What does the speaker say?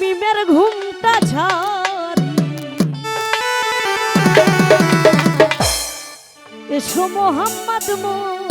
মিমের ঘুমটা ঝারি এসো মোহাম্মদ মোহাম্মদ